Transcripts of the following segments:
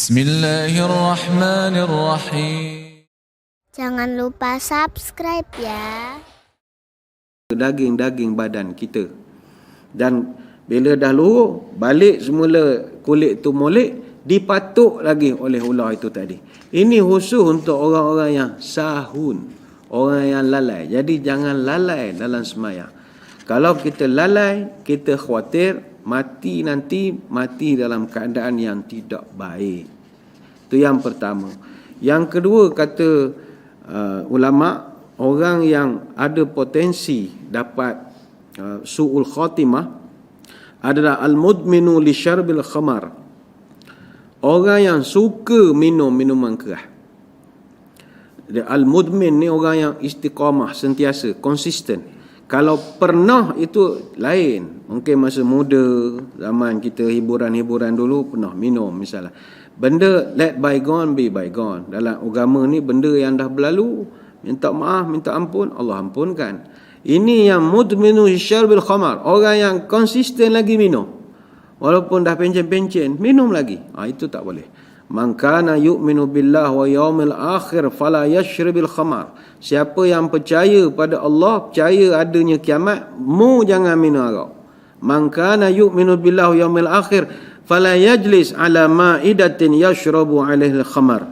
Bismillahirrahmanirrahim. Jangan lupa subscribe ya. daging-daging badan kita. Dan bila dah luruh, balik semula kulit tu molek, dipatuk lagi oleh ular itu tadi. Ini khusus untuk orang-orang yang sahun, orang yang lalai. Jadi jangan lalai dalam semayang. Kalau kita lalai, kita khawatir mati nanti mati dalam keadaan yang tidak baik. Itu yang pertama. Yang kedua kata uh, ulama orang yang ada potensi dapat uh, suul khatimah adalah al-mudminu li syarbil khamar. Orang yang suka minum minuman keras. Al-mudmin ni orang yang istiqamah sentiasa, konsisten. Kalau pernah itu lain. Mungkin masa muda, zaman kita hiburan-hiburan dulu pernah minum misalnya. Benda let bygone be bygone. Dalam agama ni benda yang dah berlalu, minta maaf, minta ampun, Allah ampunkan. Ini yang mudminu syarbil khamar. Orang yang konsisten lagi minum. Walaupun dah pencen-pencen, minum lagi. Ha, itu tak boleh. Man kana yu'minu billah wa yaumil akhir fala yashribil khamar. Siapa yang percaya pada Allah, percaya adanya kiamat, mu jangan minum arak. Man kana yu'minu billah wa yaumil akhir fala yajlis ala ma'idatin yashrabu alaihi khamar.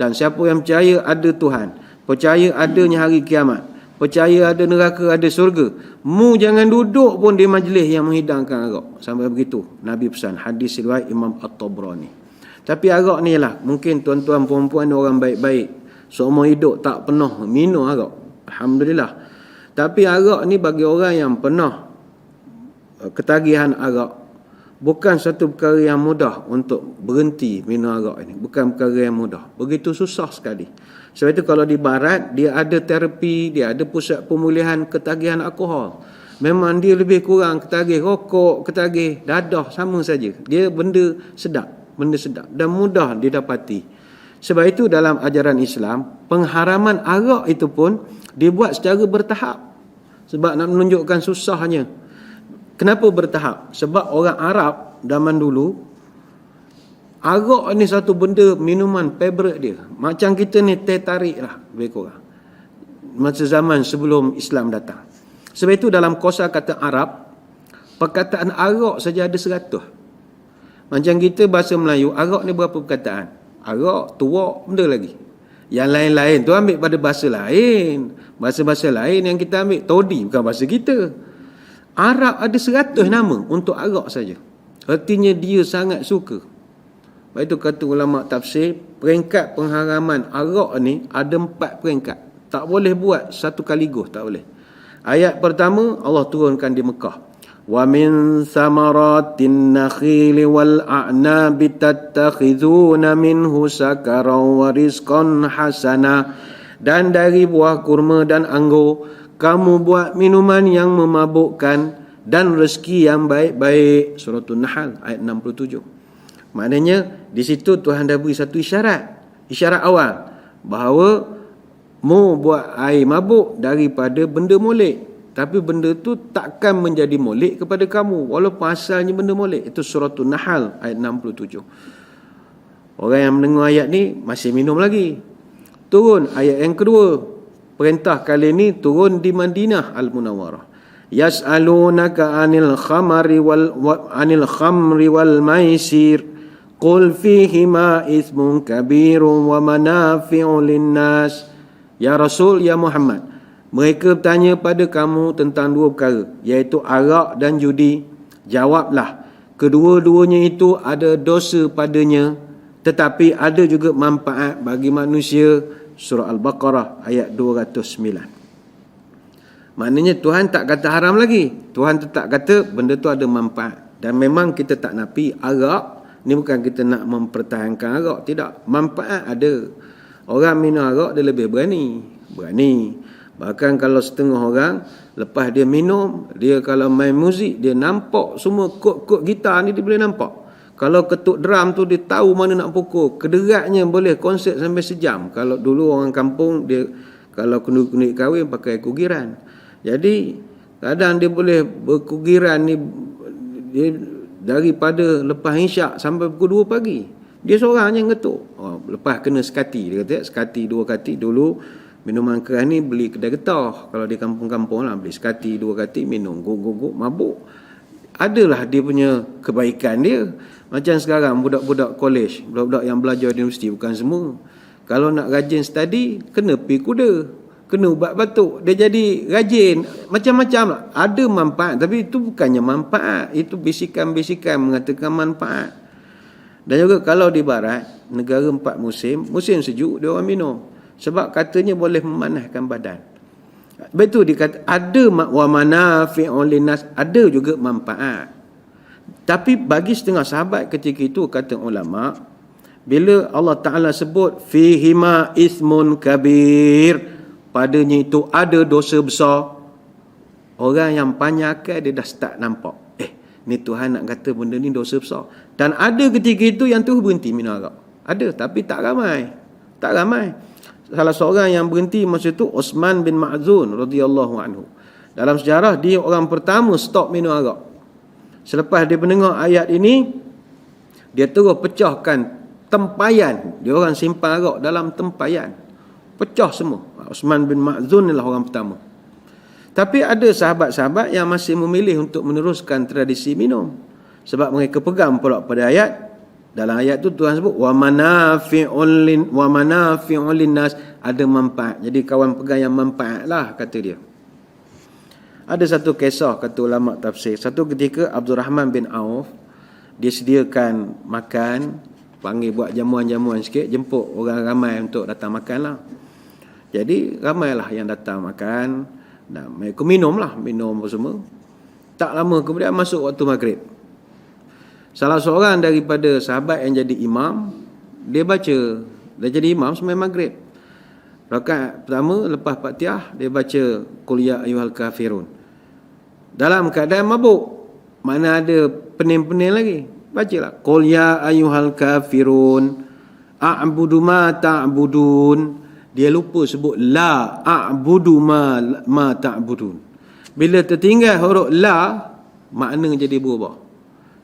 Dan siapa yang percaya ada Tuhan, percaya adanya hari kiamat, percaya ada neraka, ada surga, mu jangan duduk pun di majlis yang menghidangkan arak. Sampai begitu Nabi pesan hadis riwayat Imam At-Tabrani. Tapi arak ni lah. Mungkin tuan-tuan perempuan orang baik-baik. Seumur hidup tak pernah minum arak. Alhamdulillah. Tapi arak ni bagi orang yang pernah uh, ketagihan arak. Bukan satu perkara yang mudah untuk berhenti minum arak ini. Bukan perkara yang mudah. Begitu susah sekali. Sebab itu kalau di barat, dia ada terapi, dia ada pusat pemulihan ketagihan alkohol. Memang dia lebih kurang ketagih rokok, ketagih dadah, sama saja. Dia benda sedap benda sedap dan mudah didapati. Sebab itu dalam ajaran Islam, pengharaman arak itu pun dibuat secara bertahap. Sebab nak menunjukkan susahnya. Kenapa bertahap? Sebab orang Arab zaman dulu, arak ni satu benda minuman favorite dia. Macam kita ni teh tarik lah. Lebih kurang. Masa zaman sebelum Islam datang. Sebab itu dalam kosa kata Arab, perkataan arak saja ada seratus. Macam kita bahasa Melayu, arak ni berapa perkataan? Arak, tuak, benda lagi. Yang lain-lain tu ambil pada bahasa lain. Bahasa-bahasa lain yang kita ambil. Todi bukan bahasa kita. Arab ada seratus nama untuk arak saja. Artinya dia sangat suka. Lepas itu kata ulama tafsir, peringkat pengharaman arak ni ada empat peringkat. Tak boleh buat satu kaligus, tak boleh. Ayat pertama Allah turunkan di Mekah. ومن ثمرات النخيل والأعناب تتخذون منه سكرا ورزقا حسنا dan dari buah kurma dan anggur kamu buat minuman yang memabukkan dan rezeki yang baik-baik surah An-Nahl ayat 67 maknanya di situ Tuhan dah beri satu isyarat isyarat awal bahawa mu buat air mabuk daripada benda molek tapi benda tu takkan menjadi molek kepada kamu. Walaupun asalnya benda molek. Itu surah An-Nahl ayat 67 orang yang mendengar ayat ni masih minum lagi. Turun ayat yang kedua. Perintah kali ini turun di Madinah Al-Munawwarah yas'alunaka 'anil khamari wal wa, 'anil khamri wal maisir. Qul fihi ma ithmun kabirun wa manafi'u lin-nas. Ya rasul ya Muhammad mereka bertanya pada kamu tentang dua perkara, iaitu arak dan judi. Jawablah, kedua-duanya itu ada dosa padanya, tetapi ada juga manfaat bagi manusia. Surah Al-Baqarah ayat 209. Maknanya Tuhan tak kata haram lagi. Tuhan tetap kata benda tu ada manfaat. Dan memang kita tak napi arak, ni bukan kita nak mempertahankan arak. Tidak, manfaat ada. Orang minum arak dia lebih berani. Berani. Bahkan kalau setengah orang lepas dia minum, dia kalau main muzik, dia nampak semua kod-kod gitar ni dia boleh nampak. Kalau ketuk drum tu dia tahu mana nak pukul. Kederatnya boleh konsert sampai sejam. Kalau dulu orang kampung dia kalau kunik-kunik kahwin pakai kugiran. Jadi kadang dia boleh berkugiran ni dia daripada lepas isyak sampai pukul 2 pagi. Dia seorang je ngetuk. Oh, lepas kena sekati. Dia kata sekati dua kati. Dulu minuman keras ni beli kedai getah. Kalau di kampung-kampung lah beli sekati dua kati minum. Guk-guk-guk mabuk. Adalah dia punya kebaikan dia. Macam sekarang budak-budak college. Budak-budak yang belajar di universiti bukan semua. Kalau nak rajin study, kena pergi kuda. Kena ubat batuk. Dia jadi rajin. Macam-macam lah. Ada manfaat. Tapi itu bukannya manfaat. Itu bisikan-bisikan mengatakan manfaat. Dan juga kalau di barat, negara empat musim, musim sejuk dia orang minum. Sebab katanya boleh memanaskan badan. Betul dikata ada wa manafi'un linnas, ada juga manfaat. Tapi bagi setengah sahabat ketika itu kata ulama, bila Allah Taala sebut fihima ismun kabir, padanya itu ada dosa besar. Orang yang panjang dia dah start nampak. Eh, ni Tuhan nak kata benda ni dosa besar. Dan ada ketika itu yang tu berhenti minum arak. Ada tapi tak ramai. Tak ramai. Salah seorang yang berhenti masa itu Osman bin Ma'zun radhiyallahu anhu. Dalam sejarah dia orang pertama stop minum arak. Selepas dia mendengar ayat ini dia terus pecahkan tempayan. Dia orang simpan arak dalam tempayan. Pecah semua. Osman bin Ma'zun adalah orang pertama. Tapi ada sahabat-sahabat yang masih memilih untuk meneruskan tradisi minum. Sebab mereka pegang pula pada ayat dalam ayat tu Tuhan sebut wa manafi'ul lin wa manafi'ul linnas ada manfaat. Jadi kawan pegang yang manfaat lah kata dia. Ada satu kisah kata ulama tafsir. Satu ketika Abdul Rahman bin Auf dia sediakan makan, panggil buat jamuan-jamuan sikit, jemput orang ramai untuk datang makan lah. Jadi ramailah yang datang makan dan mereka minum lah, minum apa semua. Tak lama kemudian masuk waktu maghrib. Salah seorang daripada sahabat yang jadi imam, dia baca, dia jadi imam sembahyang maghrib. Rakaat pertama lepas Fatihah dia baca Qul ya ayyuhal kafirun. Dalam keadaan mabuk. Mana ada pening-pening lagi. Bacalah Qul ya ayyuhal kafirun a'budu ma ta'budun. Dia lupa sebut la a'budu ma ma ta'budun. Bila tertinggal huruf la makna jadi berubah.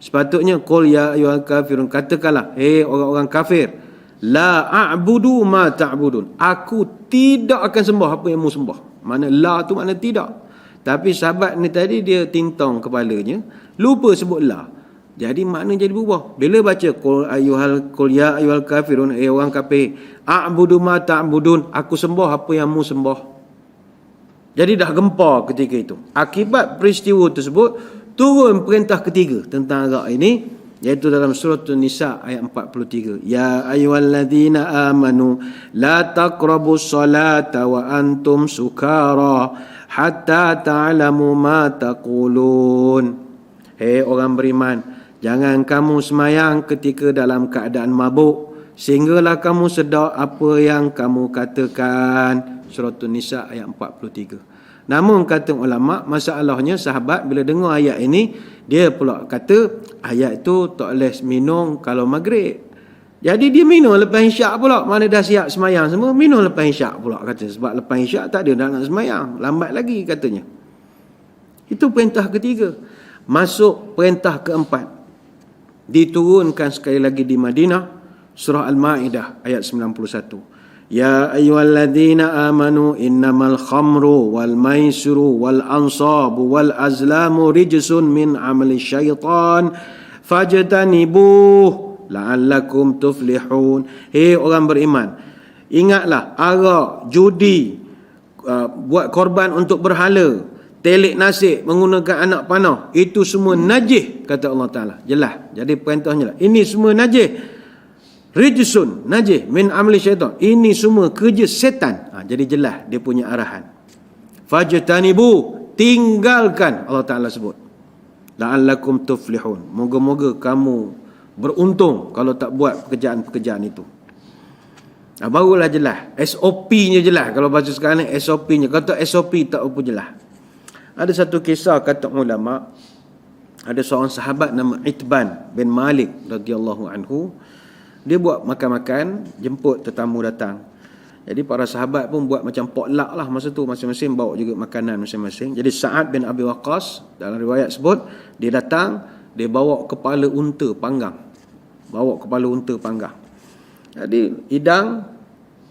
Sepatutnya qul ya ayyuhal kafirun katakanlah hei orang-orang kafir la a'budu ma ta'budun. Aku tidak akan sembah apa yang mu sembah. Mana la tu mana tidak. Tapi sahabat ni tadi dia tintong kepalanya lupa sebut la. Jadi makna jadi berubah. Bila baca qul ayyuhal qul ya ayyuhal kafirun hei orang kafir a'budu ma ta'budun. Aku sembah apa yang mu sembah. Jadi dah gempar ketika itu. Akibat peristiwa tersebut turun perintah ketiga tentang arak ini iaitu dalam surah An-Nisa ayat 43 ya ayyuhalladzina amanu la taqrabus salata wa antum sukara hatta ta'lamu ma taqulun. Hei orang beriman jangan kamu semayang ketika dalam keadaan mabuk sehinggalah kamu sedar apa yang kamu katakan. Surah An-Nisa ayat 43 Namun kata ulama masalahnya sahabat bila dengar ayat ini dia pula kata ayat itu tak boleh minum kalau maghrib. Jadi dia minum lepas isyak pula. Mana dah siap semayang semua minum lepas isyak pula kata sebab lepas isyak tak ada nak semayang. Lambat lagi katanya. Itu perintah ketiga. Masuk perintah keempat. Diturunkan sekali lagi di Madinah surah Al-Maidah ayat 91. يا أيها الذين آمنوا إنما الخمر والميسر والأنصاب والأزلام رجس من عمل الشيطان فاجتنبوه لعلكم تفلحون Hei orang beriman Ingatlah arak, judi uh, Buat korban untuk berhala Telik nasib menggunakan anak panah Itu semua najih Kata Allah Ta'ala Jelas Jadi perintahnya lah Ini semua najih Rijsun najih min amli syaitan. Ini semua kerja setan. Ha, jadi jelas dia punya arahan. Fajtanibu tinggalkan Allah Taala sebut. La'allakum tuflihun. Moga-moga kamu beruntung kalau tak buat pekerjaan-pekerjaan itu. Ha, barulah jelas. SOP-nya jelas. Kalau baca sekarang ni SOP-nya. Kalau tak SOP tak apa jelas. Ada satu kisah kata ulama. Ada seorang sahabat nama Itban bin Malik radhiyallahu anhu. Dia buat makan-makan, jemput tetamu datang. Jadi para sahabat pun buat macam potluck lah masa tu masing-masing bawa juga makanan masing-masing. Jadi Sa'ad bin Abi Waqqas dalam riwayat sebut dia datang dia bawa kepala unta panggang. bawa kepala unta panggang. Jadi hidang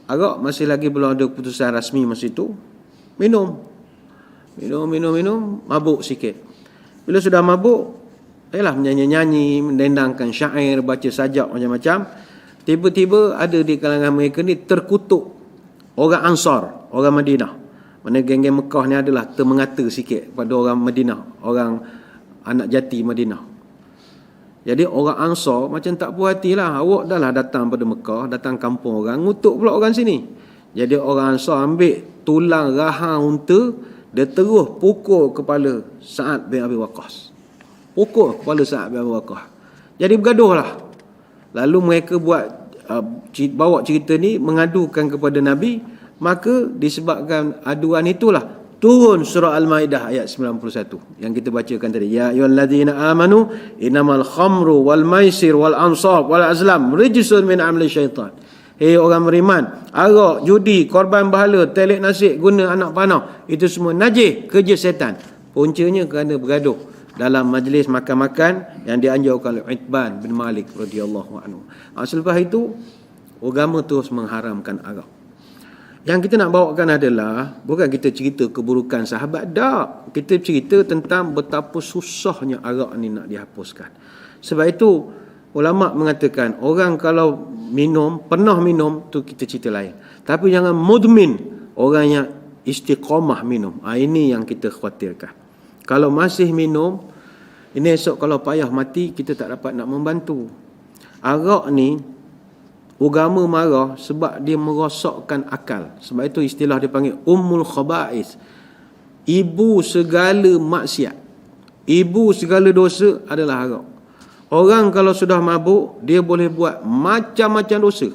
agak masih lagi belum ada keputusan rasmi masa itu. Minum. Minum, minum, minum, mabuk sikit. Bila sudah mabuk, ialah menyanyi-nyanyi, mendendangkan syair, baca sajak macam-macam. Tiba-tiba ada di kalangan mereka ni terkutuk orang Ansar, orang Madinah. Mana geng-geng Mekah ni adalah termengata sikit pada orang Madinah, orang anak jati Madinah. Jadi orang Ansar macam tak puas hati lah. Awak dah lah datang pada Mekah, datang kampung orang, ngutuk pula orang sini. Jadi orang Ansar ambil tulang rahang unta, dia terus pukul kepala Sa'ad bin Abi Waqqas. Pukul kepala Sa'ad bin Abi Waqqas. Jadi bergaduh lah. Lalu mereka buat, uh, bawa cerita ni, mengadukan kepada Nabi, maka disebabkan aduan itulah turun surah Al-Maidah ayat 91 yang kita bacakan tadi ya ayyuhallazina amanu innamal khamru wal maisir wal ansab wal azlam rijsun min amali syaitan Hei orang beriman, arak, judi, korban bahala, telik nasib, guna anak panah, itu semua najis kerja setan. Puncanya kerana bergaduh dalam majlis makan-makan yang dianjurkan oleh Itban bin Malik radhiyallahu anhu. Selepas itu agama terus mengharamkan arak. Yang kita nak bawakan adalah bukan kita cerita keburukan sahabat tak. Kita cerita tentang betapa susahnya arak ni nak dihapuskan. Sebab itu ulama mengatakan orang kalau minum pernah minum tu kita cerita lain. Tapi jangan mudmin orang yang istiqamah minum. Ha, ini yang kita khawatirkan. Kalau masih minum ini esok kalau payah mati kita tak dapat nak membantu. Arak ni Agama marah sebab dia merosakkan akal. Sebab itu istilah dia panggil ummul khaba'is. Ibu segala maksiat. Ibu segala dosa adalah arak. Orang kalau sudah mabuk, dia boleh buat macam-macam dosa.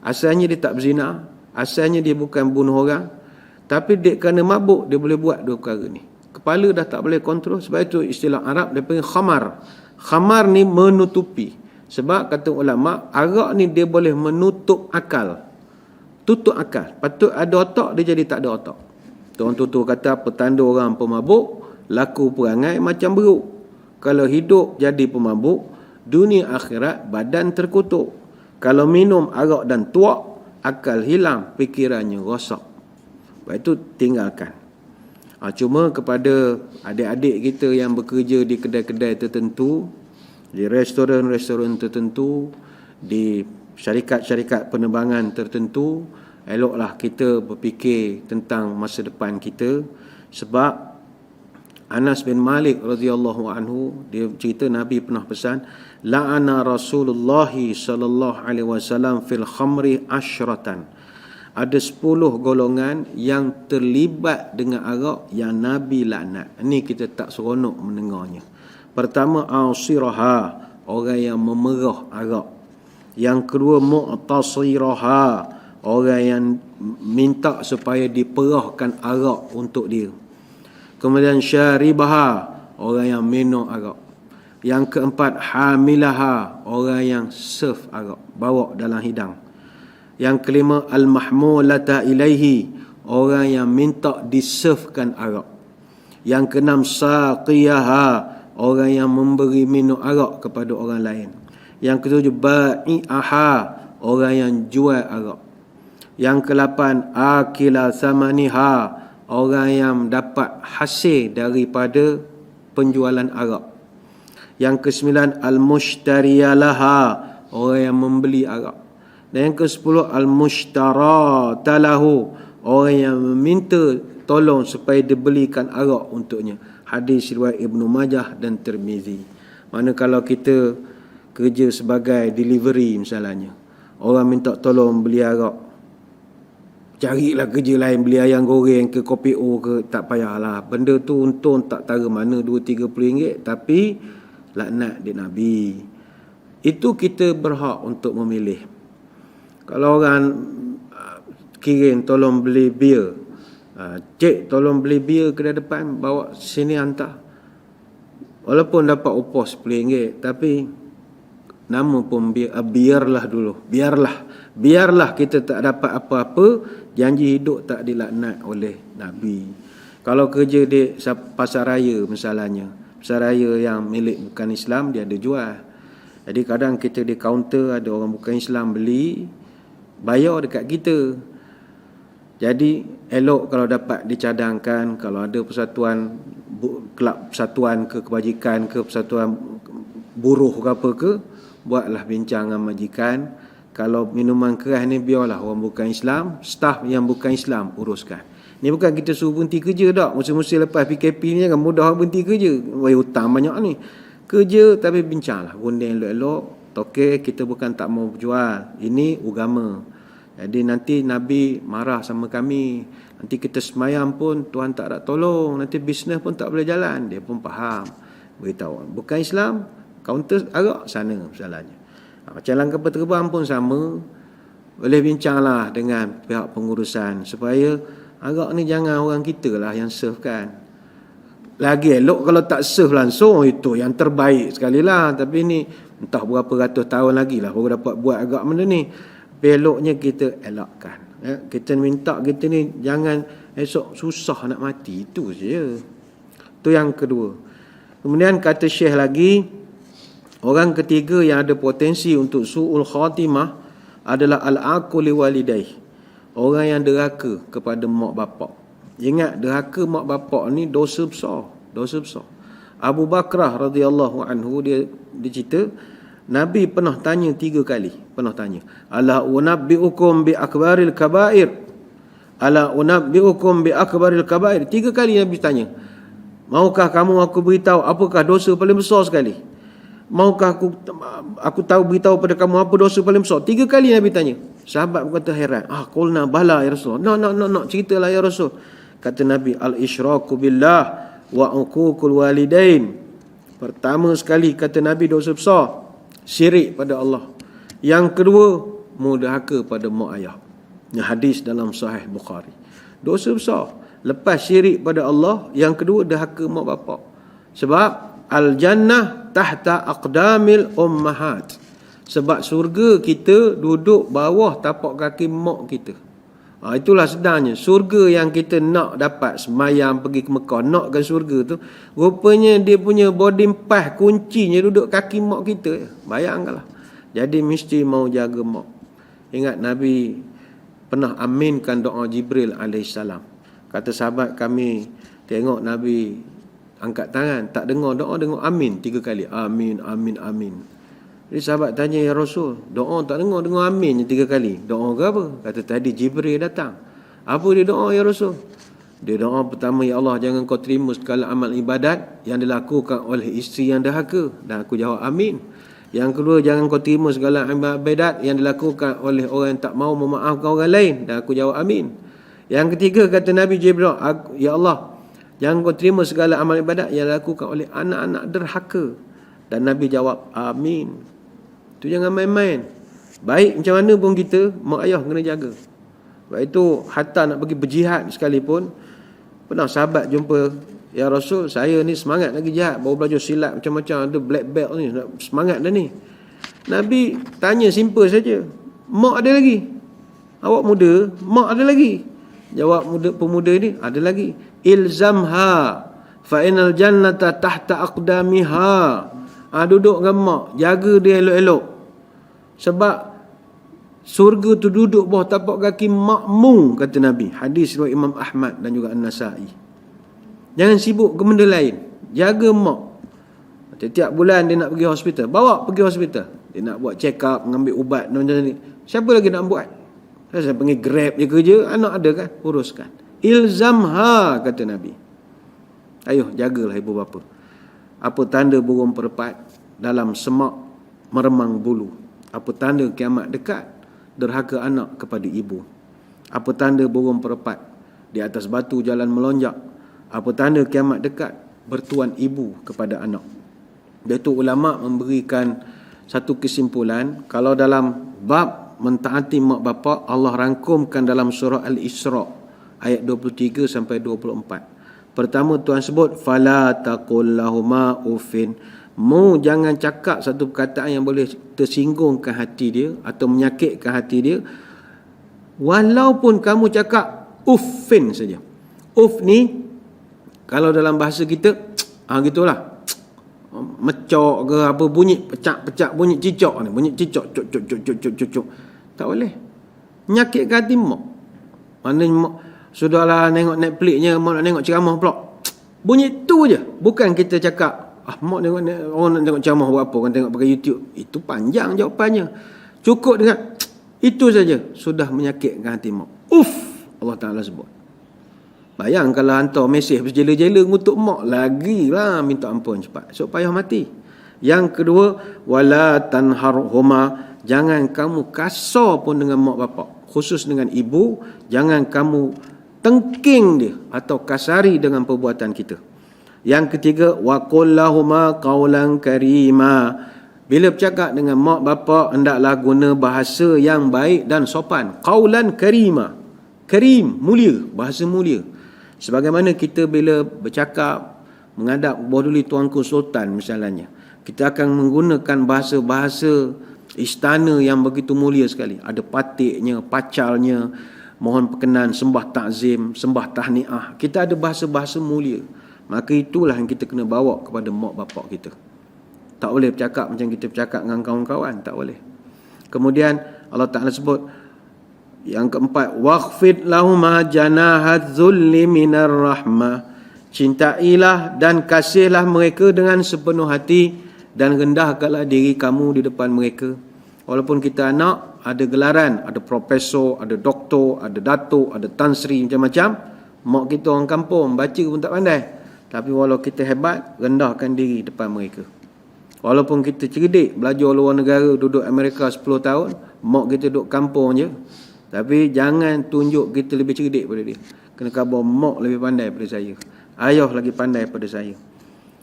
Asalnya dia tak berzina, asalnya dia bukan bunuh orang, tapi dia kerana mabuk dia boleh buat dua perkara ni. Kepala dah tak boleh kontrol sebab itu istilah Arab dia panggil khamar. Khamar ni menutupi. Sebab kata ulama, arak ni dia boleh menutup akal. Tutup akal. Patut ada otak, dia jadi tak ada otak. Tuan tutur kata petanda orang pemabuk, laku perangai macam beruk. Kalau hidup jadi pemabuk, dunia akhirat badan terkutuk. Kalau minum arak dan tuak, akal hilang, fikirannya rosak. Sebab itu tinggalkan. Ha, cuma kepada adik-adik kita yang bekerja di kedai-kedai tertentu, di restoran-restoran tertentu, di syarikat-syarikat penerbangan tertentu, eloklah kita berfikir tentang masa depan kita. Sebab Anas bin Malik radhiyallahu anhu dia cerita Nabi pernah pesan la'ana Rasulullah sallallahu alaihi wasallam fil khamri asyratan ada 10 golongan yang terlibat dengan arak yang Nabi laknat. Ini kita tak seronok mendengarnya. Pertama asiraha orang yang memerah arak. Yang kedua mu'tasiraha orang yang minta supaya diperahkan arak untuk dia. Kemudian syaribaha orang yang minum arak. Yang keempat hamilaha orang yang serve arak, bawa dalam hidang. Yang kelima al-mahmulata ilaihi orang yang minta diservekan arak. Yang keenam saqiyaha orang yang memberi minum arak kepada orang lain. Yang ketujuh ba'i'aha, orang yang jual arak. Yang kelapan akila samaniha, orang yang dapat hasil daripada penjualan arak. Yang kesembilan al-mushtariyalaha, orang yang membeli arak. Dan yang kesepuluh al-mushtaratalahu, orang yang meminta tolong supaya dibelikan arak untuknya hadis riwayat Ibnu Majah dan Tirmizi. Mana kalau kita kerja sebagai delivery misalnya. Orang minta tolong beli arak. Carilah kerja lain beli ayam goreng ke kopi O ke tak payahlah. Benda tu untung tak tahu mana 2 30 ringgit tapi laknat di Nabi. Itu kita berhak untuk memilih. Kalau orang uh, kirim tolong beli bir Ha, cik tolong beli bir ke depan bawa sini hantar. Walaupun dapat upah RM10 tapi nama pun biar, ah, biarlah dulu. Biarlah. Biarlah kita tak dapat apa-apa janji hidup tak dilaknat oleh Nabi. Kalau kerja di pasar raya misalnya pasar raya yang milik bukan Islam dia ada jual. Jadi kadang kita di kaunter ada orang bukan Islam beli bayar dekat kita. Jadi elok kalau dapat dicadangkan kalau ada persatuan kelab persatuan ke kebajikan ke persatuan buruh ke apa ke buatlah bincang dengan majikan. Kalau minuman keras ni biarlah orang bukan Islam staf yang bukan Islam uruskan. Ni bukan kita suruh berhenti kerja tak. Musim-musim lepas PKP ni jangan mudah berhenti kerja. Wai hutang banyak ni. Kerja tapi bincanglah. Gunding elok-elok okey kita bukan tak mau jual ini agama jadi nanti Nabi marah sama kami. Nanti kita semayam pun Tuhan tak nak tolong. Nanti bisnes pun tak boleh jalan. Dia pun faham. Beritahu. Bukan Islam. Counter agak sana masalahnya. Ha, macam langkah perterbang pun sama. Boleh bincanglah dengan pihak pengurusan. Supaya agak ni jangan orang kita lah yang serve kan. Lagi elok kalau tak serve langsung. Itu yang terbaik sekali lah. Tapi ni entah berapa ratus tahun lagi lah. Baru dapat buat agak benda ni. Beloknya kita elakkan ya, kita minta kita ni jangan esok susah nak mati. Itu saja itu yang kedua. Kemudian kata syekh lagi orang ketiga yang ada potensi untuk su'ul khatimah adalah al-aquli walidai orang yang deraka kepada mak bapak. Ingat deraka mak bapak ni dosa besar dosa besar Abu Bakrah radhiyallahu anhu dia dia cerita Nabi pernah tanya tiga kali. Pernah tanya. Ala unabbi'ukum bi akbaril kabair. Ala unabbi'ukum bi akbaril kabair. Tiga kali Nabi tanya. Maukah kamu aku beritahu apakah dosa paling besar sekali? Maukah aku aku tahu beritahu pada kamu apa dosa paling besar? Tiga kali Nabi tanya. Sahabat berkata heran. Ah, qulna bala ya Rasul. No, no, no, no. Ceritalah ya Rasul. Kata Nabi, al-isyraku billah wa uququl walidain. Pertama sekali kata Nabi dosa besar syirik pada Allah. Yang kedua, mudahaka pada mak ayah. Ini hadis dalam sahih Bukhari. Dosa besar. Lepas syirik pada Allah, yang kedua dahaka mak bapak. Sebab al-jannah tahta aqdamil ummahat. Sebab surga kita duduk bawah tapak kaki mak kita. Ha, itulah sebenarnya surga yang kita nak dapat semayam pergi ke Mekah nakkan surga tu rupanya dia punya boarding pass kuncinya duduk kaki mak kita. Bayangkanlah. Jadi mesti mau jaga mak. Ingat Nabi pernah aminkan doa Jibril alaihissalam. Kata sahabat kami tengok Nabi angkat tangan tak dengar doa dengar amin tiga kali. Amin amin amin jadi sahabat tanya ya Rasul, doa tak dengar dengar amin tiga kali. Doa ke apa? Kata tadi Jibril datang. Apa dia doa ya Rasul? Dia doa pertama ya Allah jangan kau terima segala amal ibadat yang dilakukan oleh isteri yang dahaka dan aku jawab amin. Yang kedua jangan kau terima segala amal ibadat yang dilakukan oleh orang yang tak mau memaafkan orang lain dan aku jawab amin. Yang ketiga kata Nabi Jibril, ya Allah jangan kau terima segala amal ibadat yang dilakukan oleh anak-anak derhaka dan Nabi jawab amin. Tu jangan main-main. Baik macam mana pun kita, mak ayah kena jaga. Sebab itu, hatta nak pergi berjihad sekalipun, pernah sahabat jumpa, Ya Rasul, saya ni semangat lagi jihad. Baru belajar silat macam-macam, ada black belt ni, semangat dah ni. Nabi tanya simple saja. Mak ada lagi? Awak muda, mak ada lagi? Jawab muda pemuda ni, ada lagi. Ilzamha fa inal jannata tahta aqdamiha ha, duduk dengan mak jaga dia elok-elok. Sebab surga tu duduk bawah tapak kaki makmu kata Nabi. Hadis riwayat Imam Ahmad dan juga An-Nasai. Jangan sibuk ke benda lain. Jaga mak. Setiap bulan dia nak pergi hospital bawa pergi hospital. Dia nak buat check up mengambil ubat dan macam ni. Siapa lagi nak buat? Saya panggil grab je kerja anak ada kan? Uruskan. Ilzamha kata Nabi. Ayuh jagalah ibu bapa apa tanda burung perempat dalam semak meremang bulu? Apa tanda kiamat dekat? Derhaka anak kepada ibu. Apa tanda burung perempat di atas batu jalan melonjak? Apa tanda kiamat dekat? Bertuan ibu kepada anak. Datuk ulama memberikan satu kesimpulan kalau dalam bab mentaati mak bapak Allah rangkumkan dalam surah Al-Isra ayat 23 sampai 24. Pertama Tuhan sebut fala taqul lahumā uffin. Mu jangan cakap satu perkataan yang boleh tersinggungkan hati dia atau menyakitkan hati dia. Walaupun kamu cakap uffin saja. Uff ni kalau dalam bahasa kita ah gitulah. mecok ke apa bunyi pecak-pecak bunyi cicak ni bunyi cicak cuk cuk cuk cuk cuk cuk tak boleh menyakitkan hati mak mana mak sudahlah tengok Netflixnya mak nak tengok ceramah pula. Bunyi tu je. Bukan kita cakap ah mak tengok orang nak tengok ceramah buat apa kan tengok pakai YouTube. Itu panjang jawapannya. Cukup dengan itu saja. Sudah menyakitkan hati mak. Uff Allah Taala sebut. Bayang kalau hantar mesej berjela-jela ngutuk mak lagi lah minta ampun cepat. So payah mati. Yang kedua wala tanharhuma. Jangan kamu kasar pun dengan mak bapak. Khusus dengan ibu jangan kamu tengking dia atau kasari dengan perbuatan kita. Yang ketiga wa qullahuma qaulan karima. Bila bercakap dengan mak bapak hendaklah guna bahasa yang baik dan sopan. Qaulan karima. Karim mulia, bahasa mulia. Sebagaimana kita bila bercakap menghadap Boduli Tuanku Sultan misalnya, kita akan menggunakan bahasa-bahasa istana yang begitu mulia sekali. Ada patiknya, pacalnya, mohon perkenan, sembah takzim, sembah tahniah. Kita ada bahasa-bahasa mulia. Maka itulah yang kita kena bawa kepada mak bapak kita. Tak boleh bercakap macam kita bercakap dengan kawan-kawan, tak boleh. Kemudian Allah Taala sebut yang keempat, waqfid lahuma janahat zulli minar rahmah. Cintailah dan kasihlah mereka dengan sepenuh hati dan rendahkanlah diri kamu di depan mereka. Walaupun kita anak, ada gelaran, ada profesor, ada doktor, ada datuk, ada tan sri macam-macam. Mak kita orang kampung, baca pun tak pandai. Tapi walau kita hebat, rendahkan diri depan mereka. Walaupun kita cerdik, belajar luar negara, duduk Amerika 10 tahun, mak kita duduk kampung je, tapi jangan tunjuk kita lebih cerdik pada dia. Kena khabar mak lebih pandai pada saya. Ayah lagi pandai pada saya.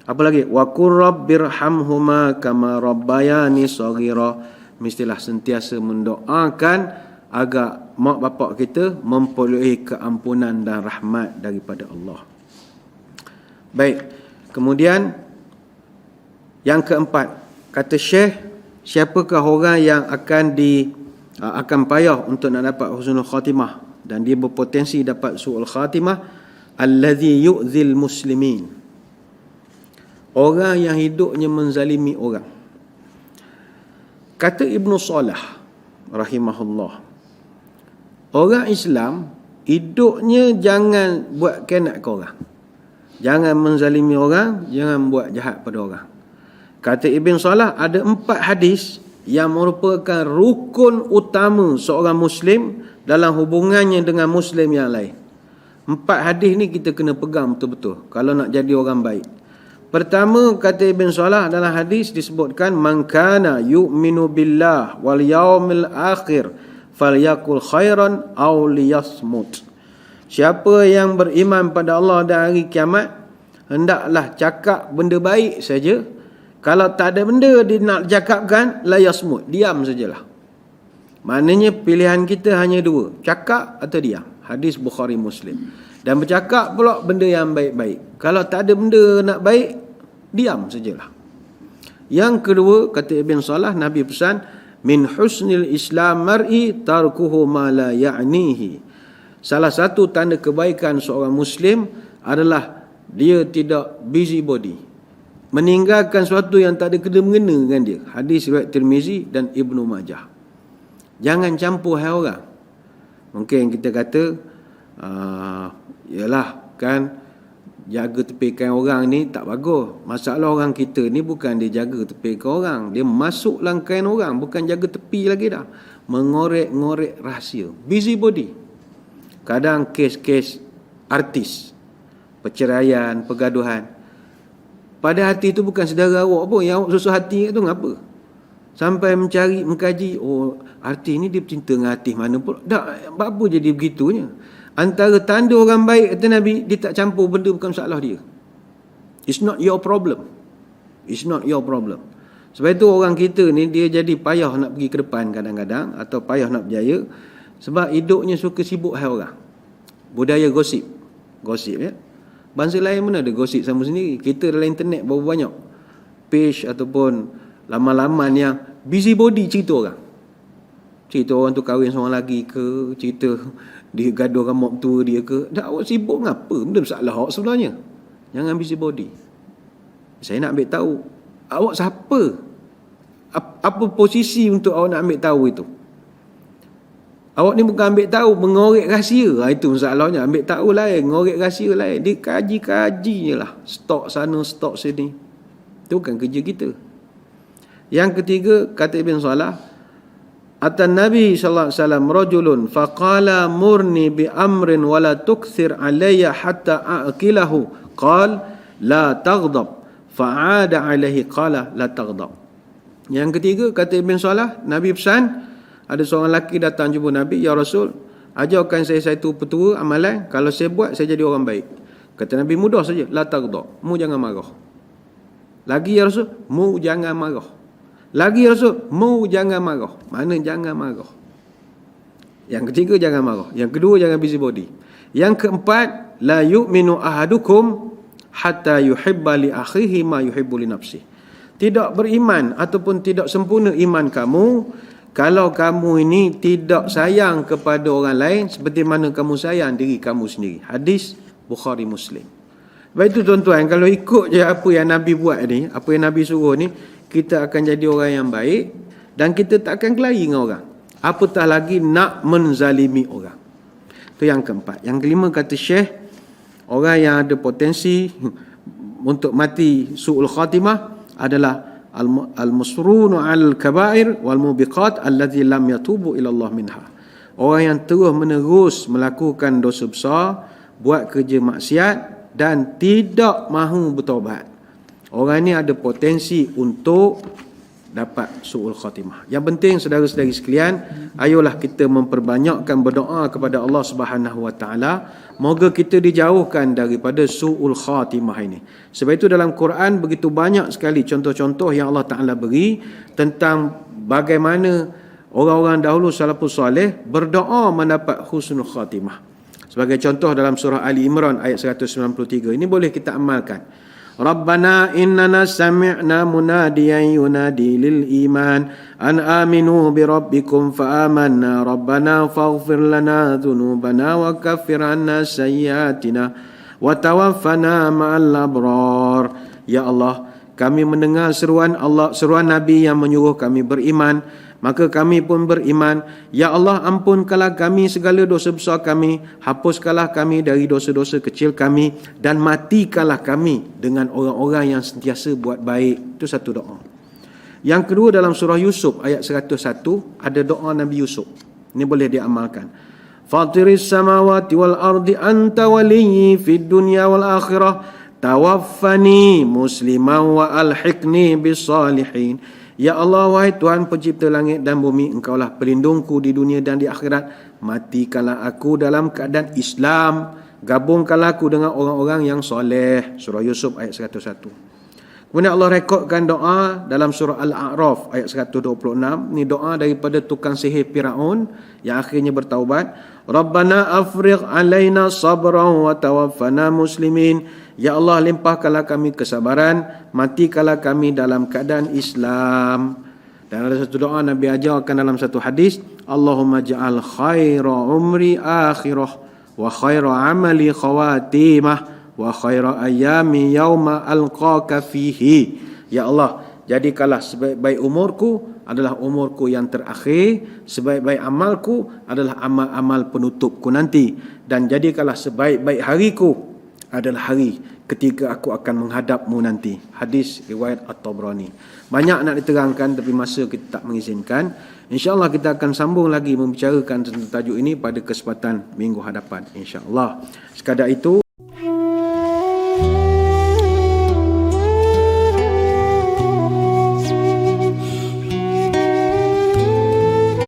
Apa lagi? Wa qur rabbirhamhuma kama rabbayani saghira. Mestilah sentiasa mendoakan agar mak bapak kita memperoleh keampunan dan rahmat daripada Allah. Baik. Kemudian yang keempat, kata Syekh, siapakah orang yang akan di Ah, akan payah untuk nak dapat husnul khatimah dan dia berpotensi dapat suul khatimah allazi yu'zil muslimin orang yang hidupnya menzalimi orang kata ibnu salah rahimahullah orang Islam hidupnya jangan buat kenat ke orang jangan menzalimi orang jangan buat jahat pada orang kata ibn salah ada empat hadis yang merupakan rukun utama seorang muslim dalam hubungannya dengan muslim yang lain. Empat hadis ni kita kena pegang betul-betul kalau nak jadi orang baik. Pertama kata Ibn Salah dalam hadis disebutkan man kana yu'minu billah wal yaumil akhir falyakul khairan aw liyasmut. Siapa yang beriman pada Allah dan hari kiamat hendaklah cakap benda baik saja kalau tak ada benda dia nak cakapkan, la yasmut. Diam sajalah. Maknanya pilihan kita hanya dua. Cakap atau diam. Hadis Bukhari Muslim. Dan bercakap pula benda yang baik-baik. Kalau tak ada benda nak baik, diam sajalah. Yang kedua, kata Ibn Salah, Nabi pesan, Min husnil Islam mar'i tarkuhu ma la ya'nihi. Salah satu tanda kebaikan seorang Muslim adalah dia tidak busybody meninggalkan sesuatu yang tak ada kena mengena dengan dia. Hadis riwayat Tirmizi dan Ibnu Majah. Jangan campur hal orang. Mungkin kita kata uh, yalah kan jaga tepikan orang ni tak bagus. Masalah orang kita ni bukan dia jaga tepikan orang, dia masuk langkain orang, bukan jaga tepi lagi dah. Mengorek-ngorek rahsia. Busybody. Kadang kes-kes artis, perceraian, pergaduhan pada hati itu bukan saudara awak pun. Yang awak susah hati itu ngapa? Sampai mencari, mengkaji. Oh, arti ini dia cinta dengan artis mana pun. Tak, apa jadi begitunya? Antara tanda orang baik, kata Nabi, dia tak campur benda bukan masalah dia. It's not your problem. It's not your problem. Sebab itu orang kita ni, dia jadi payah nak pergi ke depan kadang-kadang. Atau payah nak berjaya. Sebab hidupnya suka sibuk hal orang. Budaya gosip. Gosip ya. Bangsa lain mana ada gosip sama sendiri. Kita dalam internet berapa banyak page ataupun laman-laman yang busy body cerita orang. Cerita orang tu kahwin seorang lagi ke, cerita dia gaduh dengan mak tua dia ke. Dah awak sibuk ngapa? Benda masalah awak sebenarnya. Jangan busy body. Saya nak ambil tahu awak siapa? Ap- Apa posisi untuk awak nak ambil tahu itu? Awak ni bukan ambil tahu, mengorek rahsia. Ha, itu masalahnya. Ambil tahu lain, mengorek rahsia lain. Dia kaji-kaji je lah. Stok sana, stok sini. Itu bukan kerja kita. Yang ketiga, kata Ibn Salah, Atan Nabi sallallahu alaihi wasallam rajulun faqala murni bi amrin wa la tukthir alayya hatta aqilahu qal la taghdab. Fa'ada alaihi qala la taghdab. Yang ketiga kata Ibn Salah Nabi pesan ada seorang lelaki datang jumpa Nabi ya Rasul ajarkan saya satu petua amalan kalau saya buat saya jadi orang baik. Kata Nabi mudah saja la taghdab. Mu jangan marah. Lagi ya Rasul mu jangan marah lagi Rasul, mu jangan marah. Mana jangan marah? Yang ketiga jangan marah. Yang kedua jangan busy body. Yang keempat, la yu'minu ahadukum hatta yuhibba li akhihi ma yuhibbu li nafsihi. Tidak beriman ataupun tidak sempurna iman kamu kalau kamu ini tidak sayang kepada orang lain seperti mana kamu sayang diri kamu sendiri. Hadis Bukhari Muslim. Baik itu tuan-tuan, kalau ikut je apa yang Nabi buat ni, apa yang Nabi suruh ni, kita akan jadi orang yang baik dan kita tak akan kelahi dengan orang. Apatah lagi nak menzalimi orang. Itu yang keempat. Yang kelima kata Syekh, orang yang ada potensi untuk mati su'ul khatimah adalah al-musrunu al-kabair wal-mubiqat alladhi lam yatubu ila Allah minha. Orang yang terus menerus melakukan dosa besar, buat kerja maksiat dan tidak mahu bertaubat. Orang ni ada potensi untuk dapat su'ul khatimah. Yang penting saudara-saudari sekalian, ayolah kita memperbanyakkan berdoa kepada Allah Subhanahu wa taala, moga kita dijauhkan daripada su'ul khatimah ini. Sebab itu dalam Quran begitu banyak sekali contoh-contoh yang Allah Taala beri tentang bagaimana orang-orang dahulu salafus soleh berdoa mendapat husnul khatimah. Sebagai contoh dalam surah Ali Imran ayat 193 ini boleh kita amalkan. ربنا إننا سمعنا مناديا ينادي للإيمان أن آمنوا بربكم فآمنا ربنا فاغفر لنا ذنوبنا وكفر عنا سيئاتنا وتوفنا مع الأبرار يا الله kami mendengar seruan Allah seruan Nabi yang menyuruh kami beriman maka kami pun beriman ya Allah ampunkanlah kami segala dosa besar kami hapuskanlah kami dari dosa-dosa kecil kami dan matikanlah kami dengan orang-orang yang sentiasa buat baik. Itu satu doa. Yang kedua dalam surah Yusuf ayat 101 ada doa Nabi Yusuf. Ini boleh diamalkan. Fatiris samawati wal ardi anta waliyyi fid dunya wal akhirah tawaffani musliman wa alhiqni bis salihin Ya Allah, wahai Tuhan pencipta langit dan bumi, engkaulah pelindungku di dunia dan di akhirat. Matikanlah aku dalam keadaan Islam. Gabungkanlah aku dengan orang-orang yang soleh. Surah Yusuf ayat 101. Kemudian Allah rekodkan doa dalam surah Al-A'raf ayat 126. Ini doa daripada tukang sihir Fir'aun yang akhirnya bertaubat. Rabbana afriq alaina sabran wa tawaffana muslimin. Ya Allah limpahkanlah kami kesabaran, matikanlah kami dalam keadaan Islam. Dan ada satu doa Nabi ajarkan dalam satu hadis, Allahumma ja'al khaira umri akhirah wa khaira amali khawatimah wa khaira ayami yauma alqaka fihi. Ya Allah, jadikanlah sebaik-baik umurku adalah umurku yang terakhir, sebaik-baik amalku adalah amal-amal penutupku nanti dan jadikanlah sebaik-baik hariku adalah hari ketika aku akan menghadapmu nanti. Hadis riwayat At-Tabrani. Banyak nak diterangkan tapi masa kita tak mengizinkan. InsyaAllah kita akan sambung lagi membicarakan tentang tajuk ini pada kesempatan minggu hadapan. InsyaAllah. Sekadar itu.